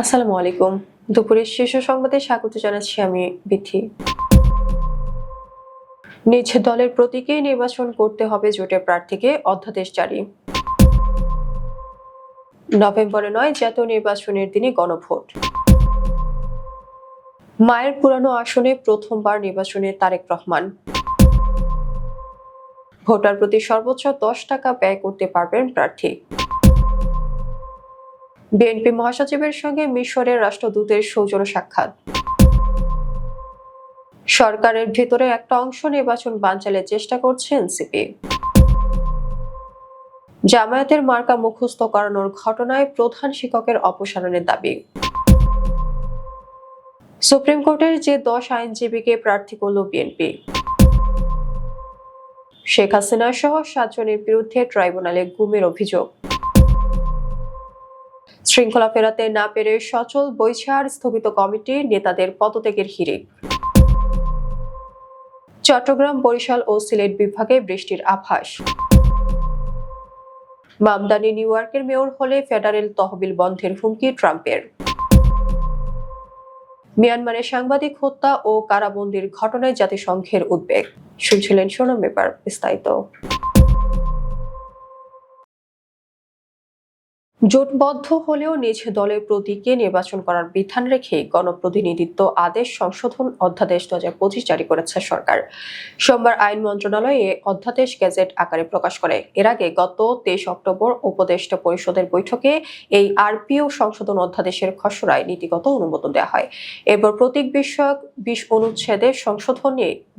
আসসালামু আলাইকুম। দুপুরের শীর্ষ সংবাদে স্বাগত জানাচ্ছি আমি বিথি। নিজ দলের প্রতীকে নির্বাচন করতে হবে জোটের প্রার্থীকে অধ্যাদেশ জারি। নভেম্বরে নয়, জাতীয় নির্বাচনের দিনে গণভোট। মায়ের পুরানো আসনে প্রথমবার নির্বাচনে তারেক রহমান। ভোটার প্রতি সর্বোচ্চ দশ টাকা ব্যয় করতে পারবেন প্রার্থী। বিএনপি মহাসচিবের সঙ্গে মিশরের রাষ্ট্রদূতের সৌজন্য সাক্ষাৎ। সরকারের ভেতরে একটা অংশ নির্বাচন বানচালের চেষ্টা করছে এনসিপি। জামায়াতের মার্কা মুখস্থ করানোর ঘটনায় প্রধান শিক্ষকের অপসারণের দাবি। সুপ্রিম কোর্টের যে দশ আইনজীবীকে প্রার্থী করল বিএনপি। শেখ হাসিনা সহ সাতজনের বিরুদ্ধে ট্রাইব্যুনালে গুমের অভিযোগ। শৃঙ্খলা ফেরাতে না পেরে সচল বৈছার স্থগিত কমিটি নেতাদের পদত্যাগের হিড়িক। চট্টগ্রাম বরিশাল ও সিলেট বিভাগে বৃষ্টির আভাস। মামদানি, নিউ ইয়র্কের মেয়র হলে ফেডারেল তহবিল বন্ধের হুমকি ট্রাম্পের। মিয়ানমারের সাংবাদিক হত্যা ও কারাবন্দির ঘটনায় জাতিসংঘের উদ্বেগ। শুনছিলেন সোনাম বিস্তারিত। জোটবদ্ধ হলেও নিজ দলের প্রতীকে নির্বাচন করার বিধান রেখে গণপ্রতিনিধিত্ব আদেশ সংশোধন অধ্যাদেশ দু হাজার পঁচিশ জারি করেছে সরকার। সোমবার আইন মন্ত্রণালয় এ অধ্যাদেশ গেজেট আকারে প্রকাশ করে। এর আগে গত তেইশ অক্টোবর উপদেষ্টা পরিষদের বৈঠকে এই আরপিও সংশোধন অধ্যাদেশের খসড়ায় নীতিগত অনুমোদন দেওয়া হয়। এরপর প্রতীক বিষয়ক বিশ অনুচ্ছেদে সংশোধন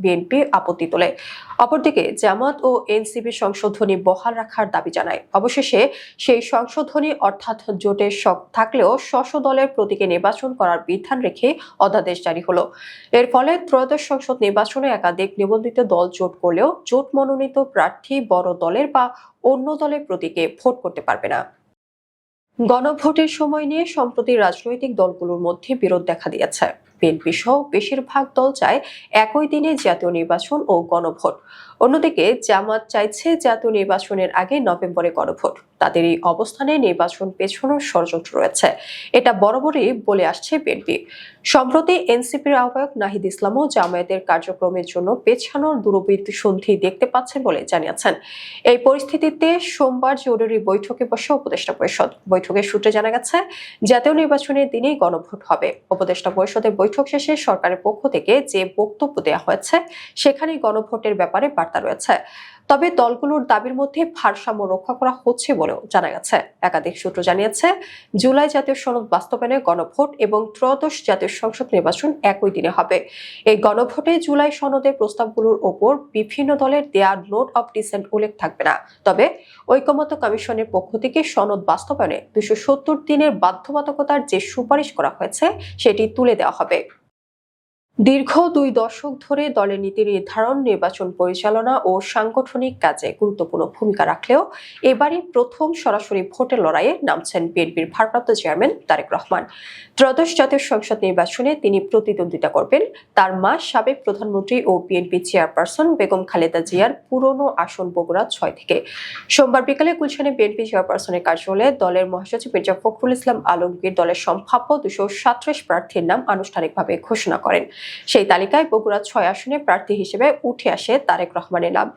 বিএনপি আপত্তি তোলে। অপরদিকে জামাত ও এনসিপি সংশোধনী বহাল রাখার দাবি জানায়। অবশেষে সেই সংশোধনী অর্থাৎ জোটের শখ থাকলেও স্বশ দলের প্রতীকে নির্বাচন করার বিধান রেখে অধ্যাদেশ জারি হলো। এর ফলে ত্রয়োদশ সংসদ নির্বাচনে একাধিক নিবন্ধিত দল জোট করলেও জোট মনোনীত প্রার্থী বড় দলের বা অন্য দলের প্রতীকে ভোট করতে পারবে না। গণভোটের সময় নিয়ে সম্প্রতি রাজনৈতিক দলগুলোর মধ্যে বিরোধ দেখা দিয়েছে। বিএনপি সহ বেশিরভাগ দল চায় একই দিনে জাতীয় নির্বাচন ও গণভোট। অন্যদিকে জামাত চাইছে জাতীয় নির্বাচনের আগে নভেম্বরে গণভোট। তাদের এই অবস্থানে নির্বাচন পেছানোর ষড়যন্ত্র রয়েছে। এটা বরাবরই বলে আসছে বিএনপি। সম্প্রতি এনসিপির আহ্বায়ক নাহিদ ইসলামও জামায়াতের কার্যক্রমের জন্য পেছানোর দূরবৃত্তি সন্ধি দেখতে পাচ্ছেন বলে জানিয়েছেন। এই পরিস্থিতিতে সোমবার জরুরি বৈঠকে বসে উপদেষ্টা পরিষদ। বৈঠকের সূত্রে জানা গেছে, জাতীয় নির্বাচনের দিনেই গণভোট হবে। উপদেষ্টা পরিষদের বৈঠক শেষে সরকারের পক্ষ থেকে যে বক্তব্য দেওয়া হয়েছে, সেখানেই গণভোটের ব্যাপারে বার্তা রয়েছে। তবে দলগুলোর দাবির মধ্যে ভারসাম্য রক্ষা করা হচ্ছে বলেও জানা গেছে। একাধিক সূত্র জানিয়েছে, জুলাই জাতীয় সনদ বাস্তবায়নে গণভোট এবং ত্রয়োদশ জাতীয় সংসদ নির্বাচন একই দিনে হবে। এই গণভোটে জুলাই সনদের প্রস্তাবগুলোর ওপর বিভিন্ন দলের দেয়া নোট অব ডিসেন্ট উল্লেখ থাকবে না। তবে ঐকমত্য কমিশনের পক্ষ থেকে সনদ বাস্তবায়নে দুশো দিনের বাধ্যবাধকতার যে সুপারিশ করা হয়েছে, সেটি তুলে দেওয়া হবে। দীর্ঘ দুই দশক ধরে দলের নীতি নির্ধারণ, নির্বাচন পরিচালনা ও সাংগঠনিক কাজে গুরুত্বপূর্ণ ভূমিকা রাখলেও এবারই প্রথম সরাসরি ভোটের লড়াইয়ে নামছেন বিএনপির ভারপ্রাপ্ত চেয়ারম্যান তারেক রহমান। ত্রয়োদশ জাতীয় সংসদ নির্বাচনে তিনি প্রতিদ্বন্দ্বিতা করবেন। তার মা সাবেক প্রধানমন্ত্রী ও বিএনপি চেয়ারপারসন বেগম খালেদা জিয়ার পুরনো আসন বগুড়া ছয় থেকে। সোমবার বিকালে গুলশানে বিএনপি চেয়ারপারসনের কার্যালয়ে দলের মহাসচিব মির্জা ফখরুল ইসলাম আলমগীর দলের সম্ভাব্য দুশো সাতত্রিশ প্রার্থীর নাম আনুষ্ঠানিকভাবে ঘোষণা করেন। সেই তালিকায় বগুড়া ছয় আসনে প্রার্থী হিসেবে উঠে আসে তারেক রহমানের নাম।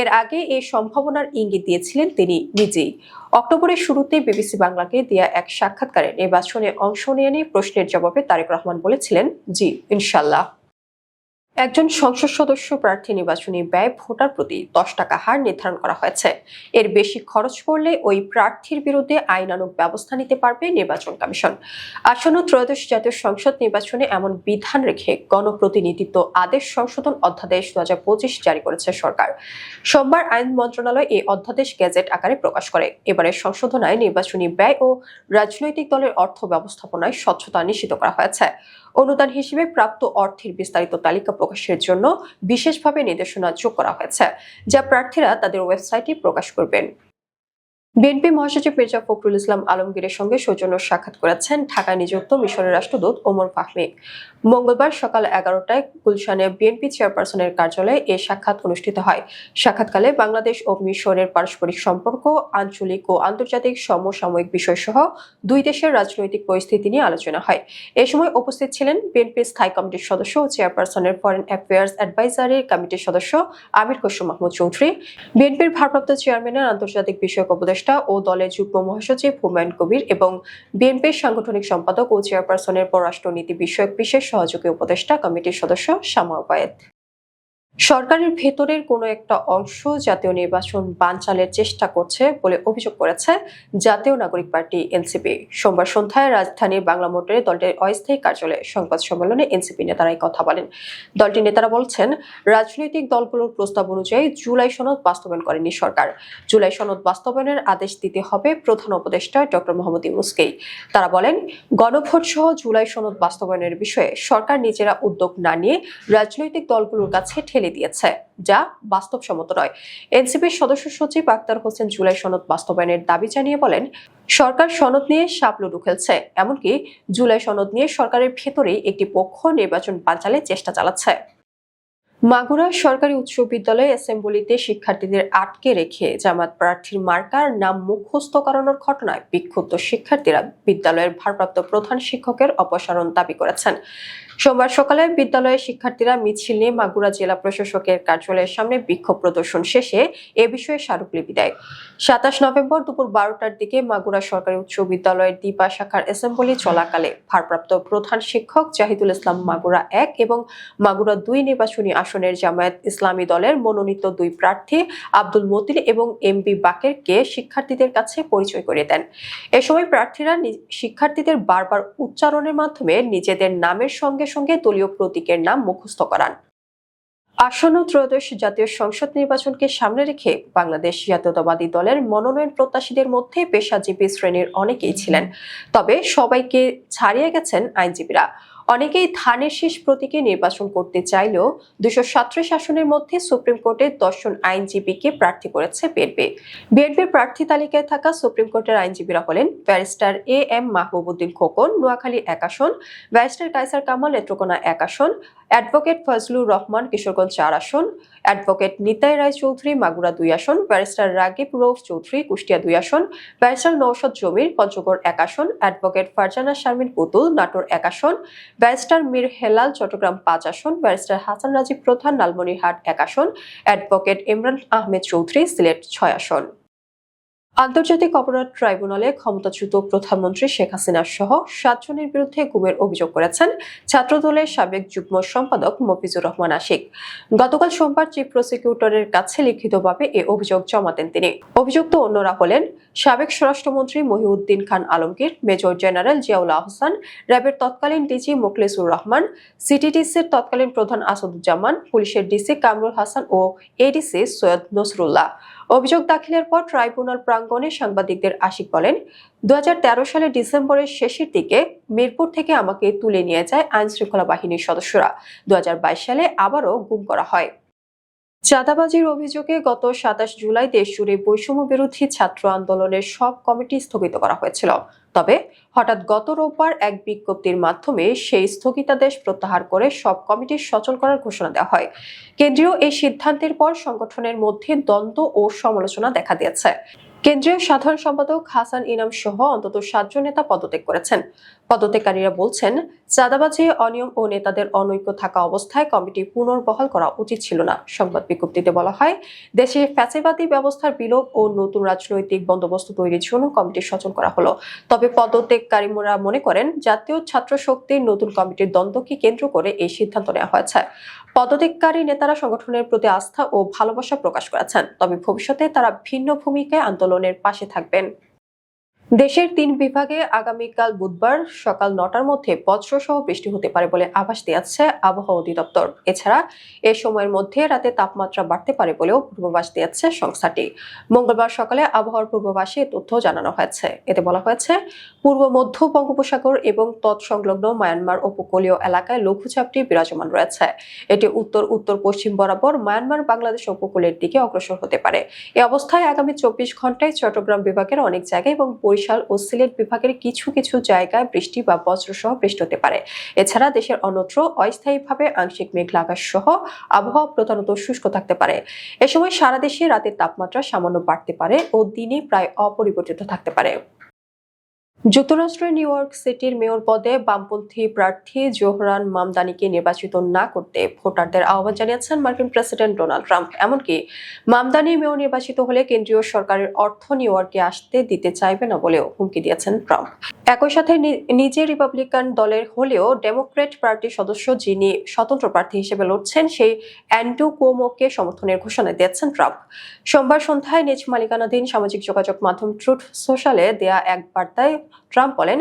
এর আগে এই সম্ভাবনার ইঙ্গিত দিয়েছিলেন তিনি নিজেই। অক্টোবরের শুরুতে বিবিসি বাংলাকে দেয়া এক সাক্ষাৎকারে নির্বাচনে অংশ নিয়ে নিয়ে প্রশ্নের জবাবে তারেক রহমান বলেছিলেন, জি, ইনশাল্লাহ। একজন সংসদ সদস্য প্রার্থী নির্বাচনী ব্যয় ভোটার প্রতি দশ টাকা হার নির্ধারণ করা হয়েছে। এর বেশি খরচ করলে ওই প্রার্থীর বিরুদ্ধে আইনানুগ ব্যবস্থা নিতে পারবে নির্বাচন কমিশন। আসন্ন ত্রয়োদশ জাতীয় সংসদ নির্বাচনে এমন বিধান রেখে গণপ্রতিনিধিত্ব আদেশ সংশোধন অধ্যাদেশ দু জারি করেছে সরকার। সোমবার আইন মন্ত্রণালয় এই অধ্যাদেশ গেজেট আকারে প্রকাশ করে। এবারের সংশোধনায় নির্বাচনী ব্যয় ও রাজনৈতিক দলের অর্থ ব্যবস্থাপনায় স্বচ্ছতা নিশ্চিত করা হয়েছে। অনুদান হিসেবে প্রাপ্ত অর্থের বিস্তারিত তালিকা প্রকাশের জন্য বিশেষভাবে নির্দেশনা যোগ করা হয়েছে যা প্রার্থীরা তাদের ওয়েবসাইটে প্রকাশ করবেন। বিএনপি মহাসচিব মির্জা ফখরুল ইসলাম আলমগীরের সঙ্গে সৌজন্য সাক্ষাৎ করেছেন ঢাকায় নিযুক্ত মিশরের রাষ্ট্রদূত ওমর ফাহমি মঙ্গলবার সকাল এগারোটায় গুলশানে বিএনপি চেয়ারপারসনের কার্যালয়ে এ সাক্ষাৎ অনুষ্ঠিত হয়। সাক্ষাৎকালে বাংলাদেশ ও মিশরের পারস্পরিক সম্পর্ক, আঞ্চলিক ও আন্তর্জাতিক সমসাময়িক বিষয়সহ দুই দেশের রাজনৈতিক পরিস্থিতি নিয়ে আলোচনা হয়। এ সময় উপস্থিত ছিলেন বিএনপির স্থায়ী কমিটির সদস্য ও চেয়ারপারসনের ফরেন অ্যাফেয়ার্স অ্যাডভাইজারি কমিটির সদস্য আমির খসরু মাহমুদ চৌধুরী। বিএনপির ভারপ্রাপ্ত চেয়ারম্যানের আন্তর্জাতিক বিষয়ক উপদেষ্টা ও দলের যুগ্ম মহাসচিব হুমায়ুন কবির এবং বিএনপির সাংগঠনিক সম্পাদক ও চেয়ারপারসনের পররাষ্ট্রনীতি বিষয়ক বিশেষ সহযোগী উপদেষ্টা কমিটির সদস্য উপায়েত সরকারের ভেতরের কোনো একটা অংশ জাতীয় নির্বাচন বানচালের চেষ্টা করছে বলে অভিযোগ করেছে জাতীয় নাগরিক পার্টি এনসিপি। সোমবার সন্ধ্যায় রাজধানীর বাংলা মোটরে দলটির অস্থায়ী কার্যালয়ে সংবাদ সম্মেলনে এনসিপি নেতারা কথা বলেন। দলটির নেতারা বলছেন, রাজনৈতিক দলগুলোর প্রস্তাব অনুযায়ী জুলাই সনদ বাস্তবায়ন করেনি সরকার। জুলাই সনদ বাস্তবায়নের আদেশ দিতে হবে প্রধান উপদেষ্টা ডক্টর মোহাম্মদ ইউনুসকেই। তারা বলেন, গণভোট সহ জুলাই সনদ বাস্তবায়নের বিষয়ে সরকার নিজেরা উদ্যোগ না নিয়ে রাজনৈতিক দলগুলোর কাছে ঠেলে দিয়েছে, যা বাস্তবসম্মত নয়। এনসিপির সদস্য সচিব আক্তার হোসেন জুলাই সনদ বাস্তবায়নের দাবি জানিয়ে বলেন, সরকার সনদ নিয়ে সাপলুডু খেলছে, এমনকি জুলাই সনদ নিয়ে সরকারের ভেতরেই একটি পক্ষ নির্বাচন বাঁচালে চেষ্টা চালাচ্ছে। মাগুরা সরকারি উচ্চ বিদ্যালয়ে অ্যাসেম্বলিতে শিক্ষার্থীদের আটকে রেখে জামাত প্রার্থীর মার্কার নাম মুখস্থ করানোর ঘটনায় বিক্ষুব্ধ শিক্ষার্থীরা বিদ্যালয়ের ভারপ্রাপ্ত প্রধান শিক্ষকের অপসারণ দাবি করেছেন। সোমবার সকালে বিদ্যালয়ের শিক্ষার্থীরা মিছিল নিয়ে মাগুরা জেলা প্রশাসকের কার্যালয়ের সামনে বিক্ষোভ প্রদর্শন শেষে এ বিষয়ে স্মারকলিপি দেয়। সাতাশ নভেম্বর দুপুর বারোটার দিকে মাগুরা সরকারি উচ্চ বিদ্যালয়ের দীপা শাখার অ্যাসেম্বলি চলাকালে ভারপ্রাপ্ত প্রধান শিক্ষক জাহিদুল ইসলাম মাগুরা এক এবং মাগুরা দুই নির্বাচনী আসনের জামায়াত ইসলামী দলের মনোনীত দুই প্রার্থী আব্দুল মতিন এবং এম বি বাকেরকে শিক্ষার্থীদের কাছে পরিচয় করিয়ে দেন। এ সময় প্রার্থীরা শিক্ষার্থীদের বারবার উচ্চারণের মাধ্যমে নিজেদের নামের সঙ্গে সঙ্গে দলীয় প্রতীকের নাম মুখস্থ করান। আসন্ন ত্রয়োদশ জাতীয় সংসদ নির্বাচনকে সামনে রেখে বাংলাদেশ জাতীয়তাবাদী দলের মনোনয়ন প্রত্যাশীদের মধ্যে পেশাজীবী শ্রেণির অনেকেই ছিলেন। তবে সবাইকে ছাড়িয়ে গেছেন আইনজীবীরা। অনেকেই ধানের শীষ প্রতীকে নির্বাচন করতে চাইলেও দুশো সাতত্রিশ আসনের মধ্যে সুপ্রিম কোর্টের দশজন আইনজীবীকে প্রার্থী করেছে বিএনপি। বিএনপির প্রার্থী তালিকায় থাকা সুপ্রিম কোর্টের আইনজীবীরা হলেন barrister A M Mahbubuddin Khokon, Noakhali এক আসন, ব্যারিস্টার কাইসার কামাল, নেত্রকোনা এক আসন, অ্যাডভোকেট ফজলুর রহমান, কিশোরগঞ্জ চার আসন, অ্যাডভোকেট নিতাই রায় চৌধুরী, মাগুরা দুই আসন, ব্যারিস্টার রাগিব রৌফ চৌধুরী, কুষ্টিয়া দুই আসন, ব্যারিস্টার নৌসদ জমির, পঞ্চগড় এক আসন, অ্যাডভোকেট ফারজানা শারমিন পুতুল, নাটোর এক আসন ব্যারিস্টার মীর হেলাল চট্টগ্রাম পাঁচ আসন, ব্যারিস্টার হাসান রাজীব প্রধান, লালমনিরহাট এক আসন, অ্যাডভোকেট ইমরান আহমেদ চৌধুরী সিলেট ছয় আসন। আন্তর্জাতিক অপরাধ ট্রাইব্যুনালে ক্ষমতাচ্যুত প্রধানমন্ত্রী শেখ হাসিনা সহ সাতজনের বিরুদ্ধে গুমের অভিযোগ করেছেন ছাত্রদলের সাবেক যুগ্ম সম্পাদক মফিজুর রহমান আশিক। গতকাল সোমবার চিফ প্রসিকিউটরের কাছে লিখিতভাবে এ অভিযোগ জমা দেন তিনি। অভিযুক্ত অন্যরা হলেন সাবেক স্বরাষ্ট্রমন্ত্রী মহিউদ্দিন খান আলমগীর, মেজর জেনারেল জিয়াউল আহসান, র্যাবের তৎকালীন ডিজি মোখলেসুর রহমান, সিটিডিসির তৎকালীন প্রধান আসাদুজ্জামান, পুলিশের ডিসি কামরুল হাসান ও এডিসি সৈয়দ নসরুল্লাহ। অভিযোগ দাখিলের পর ট্রাইব্যুনাল প্রাঙ্গণে সাংবাদিকদের আশিক বলেন দু হাজার তেরো সালের ডিসেম্বরের শেষের দিকে মিরপুর থেকে আমাকে তুলে নিয়ে যায় আইনশৃঙ্খলা বাহিনীর সদস্যরা। দু হাজার বাইশ সালে আবারও গুম করা হয়। চাঁদাবাজির অভিযোগে গত সাতাশ জুলাই দেশজুড়ে বৈষম্য বিরোধী ছাত্র আন্দোলনের সব কমিটি স্থগিত করা হয়েছিল। তবে হঠাৎ গত রোববার এক বিজ্ঞপ্তির মাধ্যমে সেই স্থগিতাদেশ প্রত্যাহার করে সব কমিটি সচল করার ঘোষণা দেওয়া হয়। কেন্দ্রীয় এই সিদ্ধান্তের পর সংগঠনের মধ্যে দ্বন্দ্ব ও সমালোচনা দেখা দিয়েছে। কেন্দ্রীয় সাধারণ সম্পাদক হাসান ইনাম সহ অন্তত সাতজন নেতা পদত্যাগ করেছেন। পদত্যাগকারীরা বলছেন, চাঁদাবাজি, অনিয়ম ও নেতাদের অনৈক্য থাকা অবস্থায় কমিটি পুনর্বহাল করা উচিত ছিল না। সংবাদ বিজ্ঞপ্তিতে বলা হয়, দেশে ফ্যাসেবাদী ব্যবস্থার বিলোপ ও নতুন রাজনৈতিক বন্দোবস্ত তৈরির জন্য কমিটি সচল করা হলো। তবে পদত্যাগকারীরা মনে করেন, জাতীয় ছাত্র শক্তির নতুন কমিটির দ্বন্দ্বকে কেন্দ্র করে এই সিদ্ধান্ত নেওয়া হয়েছে। পদত্যাগকারী নেতারা সংগঠনের প্রতি আস্থা ও ভালোবাসা প্রকাশ করেছেন। তবে ভবিষ্যতে তারা ভিন্ন ভূমিকায় আন্দোলনের পাশে থাকবেন। দেশের তিন বিভাগে আগামীকাল বুধবার সকাল নটার মধ্যে বজ্রসহ বৃষ্টি হতে পারে বলে আভাস দিয়েছে আবহাওয়া অধিদপ্তর। এছাড়া এ সময়ের মধ্যে রাতে তাপমাত্রা বাড়তে পারে বলেও পূর্বাভাস দিয়েছে সংস্থাটি। মঙ্গলবার সকালে আবহাওয়ার পূর্বাভাসে তথ্য জানানো হয়েছে। এতে বলা হয়েছে, পূর্ব মধ্য বঙ্গোপসাগর এবং তৎসংলগ্ন মায়ানমার উপকূলীয় এলাকায় লঘুচাপটি বিরাজমান রয়েছে। এটি উত্তর উত্তর, পশ্চিম বরাবর মায়ানমার, বাংলাদেশ উপকূলের দিকে অগ্রসর হতে পারে। এ অবস্থায় আগামী চব্বিশ ঘন্টায় চট্টগ্রাম বিভাগের অনেক জায়গায় এবং বরিশাল ও সিলেট বিভাগের কিছু কিছু জায়গায় বৃষ্টি বা বজ্রসহ বৃষ্টি হতে পারে। এছাড়া দেশের অন্যত্র অস্থায়ীভাবে আংশিক মেঘলা আকাশ সহ আবহাওয়া প্রধানত শুষ্ক থাকতে পারে। এ সময় সারা দেশে রাতের তাপমাত্রা সামান্য বাড়তে পারে ও দিনে প্রায় অপরিবর্তিত থাকতে পারে। যুক্তরাষ্ট্রের নিউ ইয়র্ক সিটির মেয়র পদে বামপন্থী প্রার্থী জোহরান মামদানিকে নির্বাচিত না করতে ভোটারদের আহ্বান জানিয়েছেন মার্কিন প্রেসিডেন্ট ডোনাল্ড ট্রাম্প। এমনকি মামদানি মেয়র নির্বাচিত হলে কেন্দ্রীয় সরকারের অর্থ নিউ ইয়র্কে আসতে দিতে চাইবে না বলেও হুমকি দিয়েছেন ট্রাম্প। একই সাথে নিজে রিপাবলিকান দলের হলেও ডেমোক্রেট পার্টির সদস্য যিনি স্বতন্ত্র প্রার্থী হিসেবে লড়ছেন, সেই অ্যান্ড্রু কোমোকে সমর্থনের ঘোষণা দিয়েছেন ট্রাম্প। সোমবার সন্ধ্যায় নিজ মালিকানাধীন সামাজিক যোগাযোগ মাধ্যম ট্রুথ সোশ্যালে দেয়া এক বার্তায় ট্রাম্প বলেন,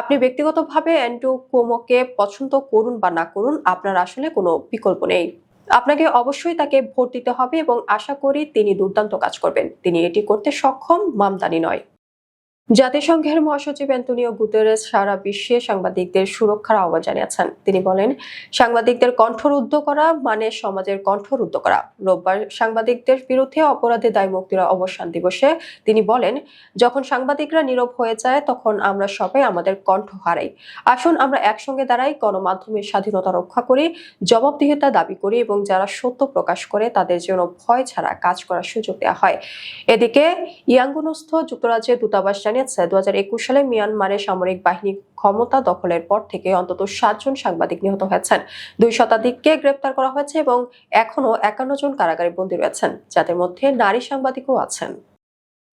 আপনি ব্যক্তিগতভাবে অ্যান্ড্রু কোমোকে পছন্দ করুন বা না করুন, আপনার আসলে কোনো বিকল্প নেই। আপনাকে অবশ্যই তাকে ভোট দিতে হবে এবং আশা করি তিনি দুর্দান্ত কাজ করবেন। তিনি এটি করতে সক্ষম, মামদানি নয়। জাতিসংঘের মহাসচিব অ্যান্টনিও গুতেরেস সারা বিশ্বে সাংবাদিকদের সুরক্ষার আহ্বান জানিয়েছেন। তিনি বলেন, সাংবাদিকদের কণ্ঠরুদ্ধ করা মানে সমাজের কণ্ঠরুদ্ধ করা। রোববার সাংবাদিকদের বিরুদ্ধে অপরাধে দায় মুক্তির অবসান দিবসে তিনি বলেন, যখন সাংবাদিকরা নীরব হয়ে যায়, তখন আমরা সবাই আমাদের কণ্ঠ হারাই। আসুন, আমরা একসঙ্গে দাঁড়াই, গণমাধ্যমের স্বাধীনতা রক্ষা করি, জবাবদিহিতা দাবি করি এবং যারা সত্য প্রকাশ করে, তাদের জন্য ভয় ছাড়া কাজ করার সুযোগ দেওয়া হয়। এদিকে ইয়াঙ্গুনস্থ যুক্তরাজ্যের দূতাবাস জানিয়েছে দু সালে মিয়ানমারে সামরিক বাহিনী ক্ষমতা দখলের পর থেকে অন্তত সাতজন সাংবাদিক নিহত হয়েছেন। দুই শতাধিককে গ্রেপ্তার করা হয়েছে এবং এখনও একান্ন জন কারাগারে বন্দী রয়েছেন, যাদের মধ্যে নারী সাংবাদিকও আছেন।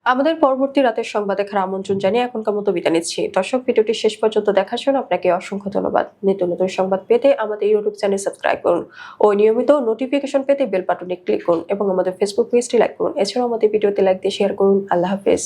আমাদের পরবর্তী রাতের সংবাদ দেখার আমন্ত্রণ জানিয়ে এখনকার মতো বিদায় নিচ্ছি। দর্শক, ভিডিওটি শেষ পর্যন্ত দেখার জন্য আপনাকে অসংখ্য ধন্যবাদ। নিত্য নতুন সংবাদ পেতে আমাদের ইউটিউব চ্যানেল সাবস্ক্রাইব করুন ও নিয়মিত নোটিফিকেশন পেতে বেল বাটনে ক্লিক করুন এবং আমাদের ফেসবুক পেজটি লাইক করুন। এছাড়াও আমাদের ভিডিওতে লাইক দিয়ে শেয়ার করুন। আল্লাহ হাফেজ।